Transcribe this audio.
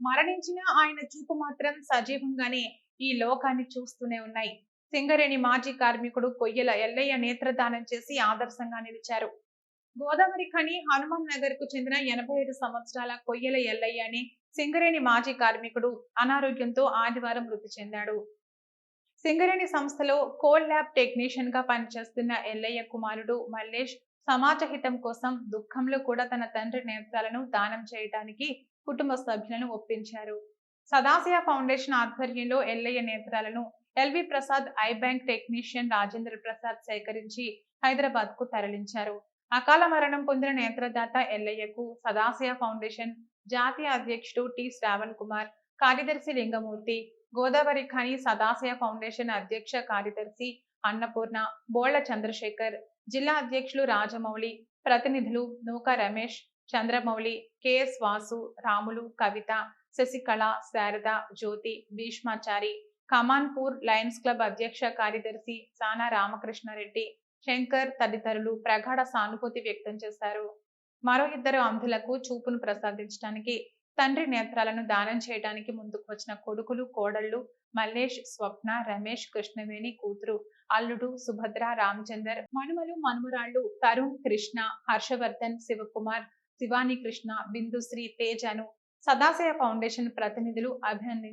మరణించిన ఆయన చూపు మాత్రం సజీవంగానే ఈ లోకాన్ని చూస్తూనే ఉన్నాయి. సింగరేణి మాజీ కార్మికుడు కొయ్యల ఎల్లయ్య నేత్రదానం చేసి ఆదర్శంగా నిలిచారు. గోదావరి ఖని హనుమాన్ నగర్కు చెందిన ఎనభై ఐదు సంవత్సరాల కొయ్యల ఎల్లయ్య అనే సింగరేణి మాజీ కార్మికుడు అనారోగ్యంతో ఆదివారం మృతి చెందాడు. సింగరేణి సంస్థలో కోల్ ల్యాబ్ టెక్నీషియన్గా పనిచేస్తున్న ఎల్లయ్య కుమారుడు మల్లేష్ సమాజ హితం కోసం దుఃఖంలో కూడా తన తండ్రి నేత్రాలను దానం చేయటానికి కుటుంబ సభ్యులను ఒప్పించారు. సదాశివ ఫౌండేషన్ ఆధ్వర్యంలో Ellaiah నేత్రాలను L V Prasad eye bank technician Rajendra Prasad సేకరించి హైదరాబాద్కు తరలించారు. అకాల మరణం పొందిన నేత్రదాత ఎల్లయ్యకు సదాశివ ఫౌండేషన్ జాతీయ అధ్యక్షుడు టి శ్రావణ్ కుమార్ కార్యదర్శి లింగమూర్తి గోదావరి ఖని సదాశయ ఫౌండేషన్ అధ్యక్ష కార్యదర్శి అన్నపూర్ణ బోళ్ళ చంద్రశేఖర్ జిల్లా అధ్యక్షులు రాజమౌళి ప్రతినిధులు Nooka Ramesh Chandramouli K S Vasu Ramulu Kavitha Sasikala Sharada Jyothi Bhishmachari Kamanpur Lions Club అధ్యక్ష కార్యదర్శి సానా రామకృష్ణారెడ్డి శంకర్ తదితరులు ప్రగాఢ సానుభూతి వ్యక్తం చేశారు. మరో ఇద్దరు అంధులకు చూపును ప్రసాదించడానికి తండ్రి నేత్రాలను దానం చేయడానికి ముందుకు వచ్చిన కొడుకులు కోడళ్ళు మల్లేష్ స్వప్న రమేష్ కృష్ణవేణి కూతురు అల్లుడు సుభద్ర రామచందర్ మనుమలు మనుమరాళ్ళు తరుణ్ కృష్ణ హర్షవర్ధన్ శివకుమార్ శివాని కృష్ణ బిందుశ్రీ తేజను సదాశయ ఫౌండేషన్ ప్రతినిధులు అభినందించారు.